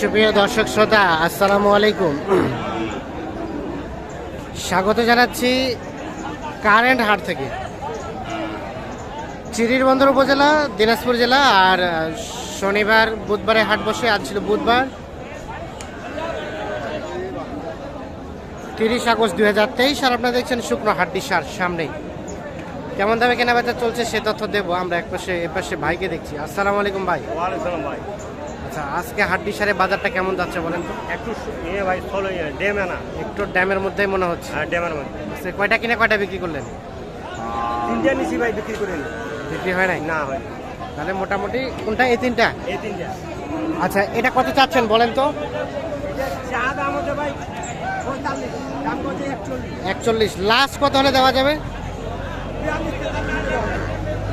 সুপ্রিয় দর্শক শ্রোতা, আসসালামু আলাইকুম। স্বাগত জানাচ্ছি কারেন্ট হাট থেকে। চিরিরবন্দর উপজেলা, দিনাজপুর জেলা, আর শনিবার, বুধবারে হাট বসে, আজ ছিল বুধবার। তিরিশ আগস্ট দুই হাজার তেইশ, আর আপনারা দেখছেন শুকনো হাড্ডি সার সামনেই কেমন দামে কেনা বেচা চলছে সে তথ্য দেবো, আমরা এক পাশে এ পাশে ভাইকে দেখছি। আসসালামু আলাইকুম ভাই। ভাই। আচ্ছা আজকে হাড্ডি সারে বাজারটা কেমন যাচ্ছে বলেন তো? একটু ইয়ে ভাই ষোলো ইয়ে ডেমে না। একটু ড্যামের মধ্যেই মনে হচ্ছে। হ্যাঁ ডেমের মধ্যে। আচ্ছা, কয়টা কিনে কয়টা বিক্রি করলেন? তিনটা নিছি ভাই বিক্রি করে নি। বিক্রি হয় নাই? না ভাই তাহলে মোটামুটি কোনটা এই তিনটা? এই তিনটা। আচ্ছা এটা কত চাচ্ছেন বলেন তো? চা দাম হচ্ছে ভাই একচল্লিশ। লাস্ট কত হলে দেওয়া যাবে।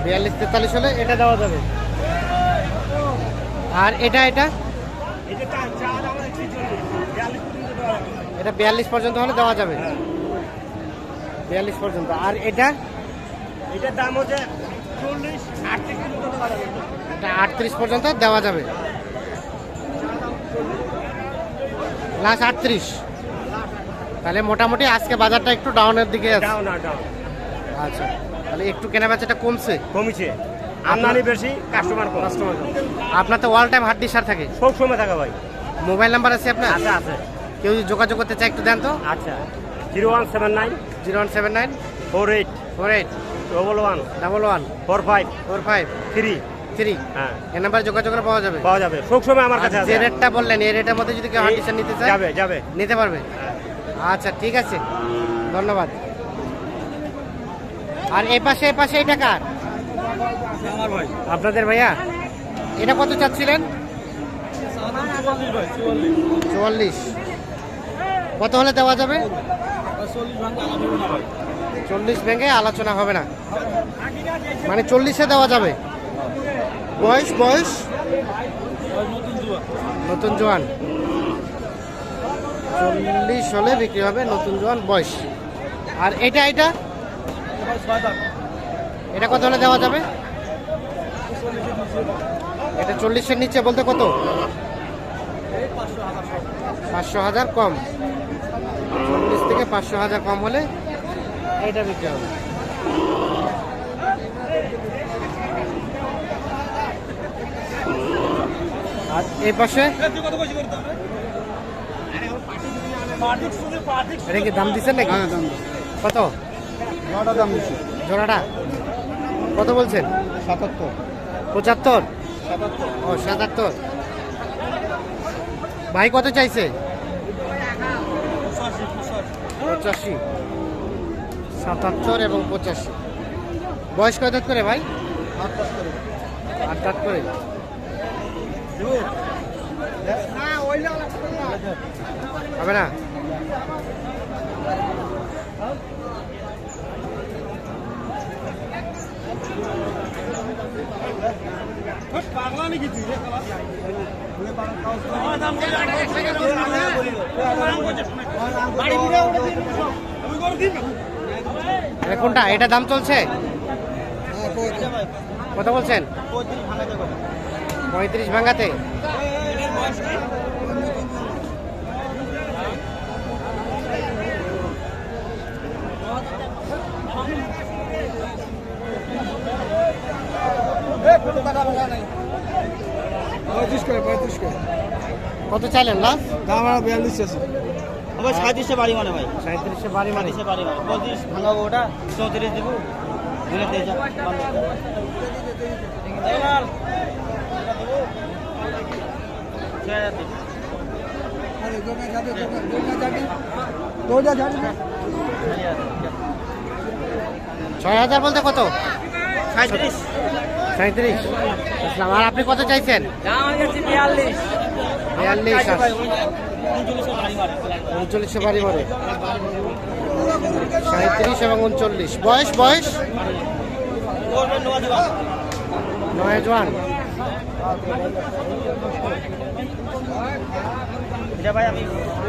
বিয়াল্লিশ তেতাল্লিশ হলে এটা দেওয়া যাবে। আর এটা এটা। এটা বিয়াল্লিশ পর্যন্ত হলে দেওয়া যাবে। বিয়াল্লিশ পর্যন্ত। আর এটা? এটার দাম হচ্ছে আটত্রিশ পর্যন্ত দেওয়া যাবে। এটা আটত্রিশ পর্যন্ত দেওয়া যাবে। লাস্ট আটত্রিশ। তাহলে মোটামুটি আজকে বাজারটা একটু ডাউনের দিকে আছে। আচ্ছা। তাহলে একটু কেনা বেচাটা কমছে। কমিছে। আমদানি বেশি কাস্টমার কম কাস্টমার আপনার তো অল টাইম হাড্ডি সার থাকে। সব সময় থাকা ভাই। মোবাইল নাম্বার আছে আপনার? আছে আছে। কেউ যদি যোগাযোগ করতে চায় একটু দেন তো। আচ্ছা। Zero one seven nine zero one seven nine four eight four eight double one double one four five four five three three হ্যাঁ। এ নাম্বারে যোগাযোগ করে পাওয়া যাবে। পাওয়া যাবে। সব সময় আমার কাছে আছে। যে রেটটা বললেন এই রেটের মধ্যে যদি কেউ হাড্ডি সার নিতে চায় যাবে যাবে। নিতে পারবে। আচ্ছা ঠিক আছে। ধন্যবাদ। আর এই পাশে এই পাশে এটা কার? আপনাদের ভাইয়া? এটা কত চাচ্ছিলেন? চুয়াল্লিশ। কত হলে দেওয়া যাবে? চল্লিশ ভেঙে আলোচনা হবে না। মানে চল্লিশে দেওয়া যাবে। বয়স বয়স? নতুন জোয়ান। চল্লিশ হলে বিক্রি হবে নতুন জোয়ান বয়স। আর এটা এটা? এটা কত হলে দেওয়া যাবে? এটা চল্লিশের নিচে বলতে কত? পাঁচশো হাজার কম। চল্লিশ থেকে পাঁচশো হাজার কম হলে এটা বিক্রি হবে। আর এই পাশে? এটা কি দাম দিচ্ছেন নাকি? কত? দাম দিচ্ছি জোড়াটা? কত বলছেন? সাতাত্তর। পঁচাত্তর? ও সাতাত্তর। ভাই কত চাইছে? পঁচাশি সাতাত্তর এবং পঁচাশি। বয়স কত করে ভাই? আট করে। হবে না? কোনটা? এটা দাম চলছে? কত বলছেন? পঁয়ত্রিশ ভাঙাতে পঁয়ত্রিশ করে পঁয়ত্রিশ করে কত চাইলেন লাস্ট দাম আমার বিয়াল্লিশ আছে। আমার সাঁত্রিশে বাড়ি মানে ভাই সাঁত্রিশে বাড়ি মারি সাঁত্রিশে বাড়ি মানে পঁচিশ ভাঙাবো ওটা চৌত্রিশ দেবো। ছয় হাজার বলতে কত? সাঁত্রিশ। সাঁত্রিশ আর আপনি কত চাইছেন? বিয়াল্লিশ বিয়াল্লিশ উনচল্লিশে বাড়ি মারে সাঁত্রিশ এবং উনচল্লিশ। বয়স বয়স? নোয়া জোয়ান। এটা ভাই আমি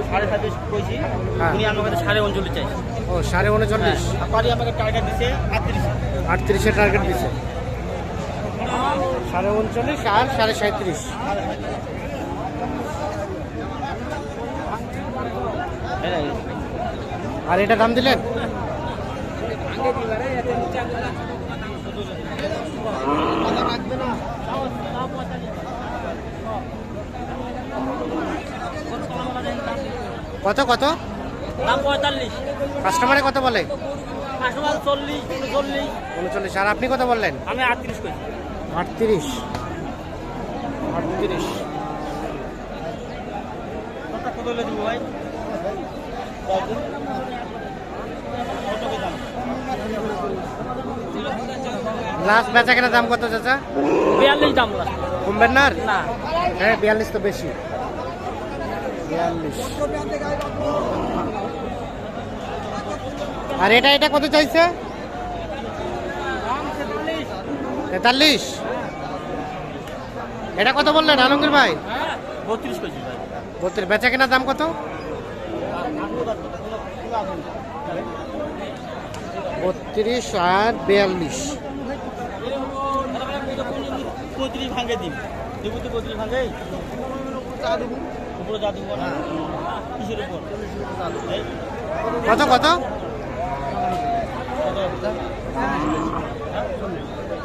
সাড়ে কইছি হ্যাঁ। উনি আমার কাছে সাড়ে উনচল্লিশ চাইছে। ও সাড়ে উনচল্লিশ। আমাকে টার্গেট দিছে আটত্রিশ। আটত্রিশে টার্গেট দিছে। সাড়ে উনচল্লিশ আর সাড়ে সাঁত্রিশ। আর এটা দাম দিলেন? কত কত? দাম পঁয়তাল্লিশ। কাস্টমারে কত বলে? কাস্টমার চল্লিশ উনচল্লিশ। উনচল্লিশ। আর আপনি কত বললেন? আমি আটত্রিশ করি আটত্রিশ। আটত্রিশ। লাস্ট বেচা কেনার দাম কত চাচা? বিয়াল্লিশ দাম। কমবেন না। হ্যাঁ বিয়াল্লিশ তো বেশি। বিয়াল্লিশ। আর এটা এটা কত চাইছে? তেতাল্লিশ। এটা কত বললেন আলমগীর ভাই বত্রিশ কেজি ভাই বত্রিশ বেচা কেনার দাম কত বত্রিশ আর বিয়াল্লিশ পঁয়ত্রিশ ভাঙে দিন দেবো তো পঁয়ত্রিশ ভাঙে উপরে কিসের কত কত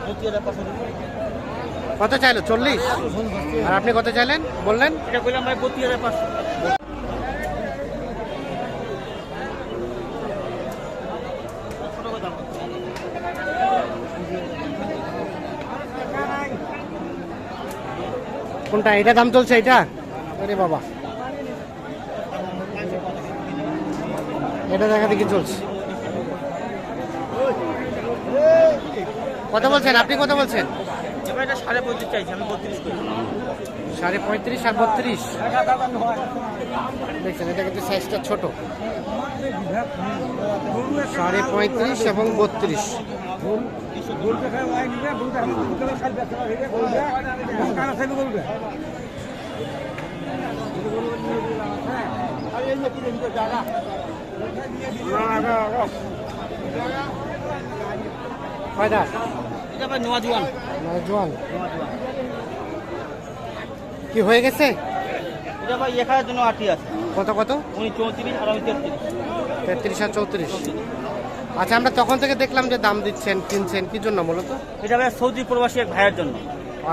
হাজার পাঁচশো। কত চাইলো? চল্লিশ? আর আপনি কত চাইলেন? বললেন? এটা ভাই বত্রিশ হাজার পাঁচশো। কোনটা? এটা দাম চলছে এটা? আরে বাবা। এটা দেখা দেখি চলছে। কথা বলছেন? আপনি কথা বলছেন? সাড়ে পঁয়ত্রিশ চাইছি সাড়ে পঁয়ত্রিশ আর বত্রিশ? দেখছেন, এটা কিন্তু সাইজটা ছোট। সাড়ে পঁয়ত্রিশ এবং বত্রিশ। কয়টা? এটা ভাই নোয়া জোয়ান। জোয়ান। কি হয়ে গেছে? এটা ভাই জন্য আটি আছে। কত কত? উনি চৌত্রিশ আর আমি তেত্রিশ। তেত্রিশ আর চৌত্রিশ। আচ্ছা আমরা তখন থেকে দেখলাম যে দাম দিচ্ছেন কিনছেন। কি জন্য মূলত এটা ভাই সৌদি প্রবাসী এক ভাইয়ের জন্য।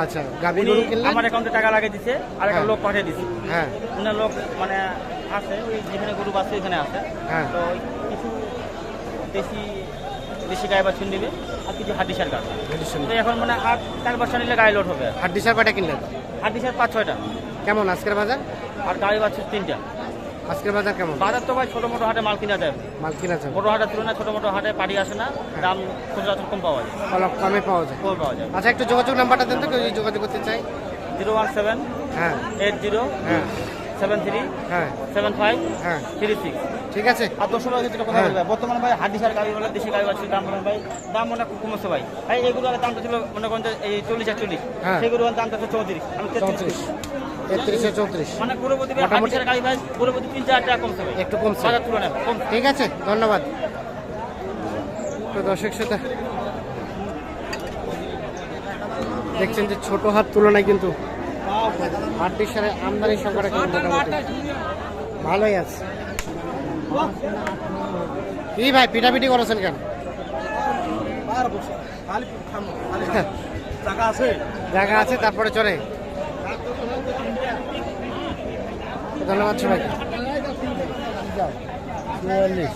আচ্ছা গাভী গরু কিনলেন? আমার অ্যাকাউন্টে টাকা লাগিয়ে দিছে আর একটা হ্যাঁ। লোক পাঠিয়ে দিছে। হ্যাঁ। উনার লোক মানে আছে ওই যেখানে গরু বাচ্চা ওইখানে আছে। হ্যাঁ। তো কিছু দেশি দেশি গায়ে বাছুর নেবে আর কিছু হাড্ডিসার গাছ তো এখন মানে আট চার বছর নিলে গায়ে লোড হবে হাড্ডিসার পাটা কিনলেন? হাড্ডিসার পাঁচ ছয়টা। কেমন আজকের বাজার? আর গাড়ি বাছুর তিনটা। আজকের বাজার কেমন? বাজার তো ভাই ছোটো মোটো হাটে মাল কিনা যায়। মাল কিনা যাবে বড় হাটের তুলনায় ছোটো মোটো হাটে পাড়ি আসে না দাম সচরাচর কম পাওয়া যায়। কমে পাওয়া যায়। কম পাওয়া যায়। আচ্ছা একটু যোগাযোগ নাম্বারটা দেন তো কেউ যোগাযোগ করতে চাই জিরো ওয়ান সেভেন হ্যাঁ। এইট জিরো হ্যাঁ। সেভেন থ্রি হ্যাঁ। সেভেন ফাইভ হ্যাঁ। Three six. ঠিক আছে? আর দশ ক্ষেত্রে কথা হ্যাঁ। বলবে। বর্তমানে ভাই হাড্ডি সার গাড়ি বলে দেশি গাড়ি আছে দাম বলেন ভাই দাম মনে খুব কমেছে ভাই। ভাই এগুলো দামটা ছিল মনে করেন এই চল্লিশ একচল্লিশ। হ্যাঁ। সেগুলো দামটা ছিল চৌত্রিশ। আমি তেত্রিশ। চৌত্রিশ। চৌত্রিশ। মানে পুরোপতি মোটামুটি- সার গাড়ি ভাই পুরোপতি তিন চার টাকা কমছে ভাই। একটু কমছে। বাজার তুলনায় কম ঠিক আছে ধন্যবাদ। তো দর্শক দেখছেন যে ছোট হাত তুলনায় কিন্তু হাড্ডি সারে আমদানির সংখ্যাটা কিন্তু ভালোই আছে। কি ভাই পিটাপিটি করেছেন কেন? হ্যাঁ। জায়গা আছে? তারপরে চলে। ধন্যবাদ সবাই চুয়াল্লিশ।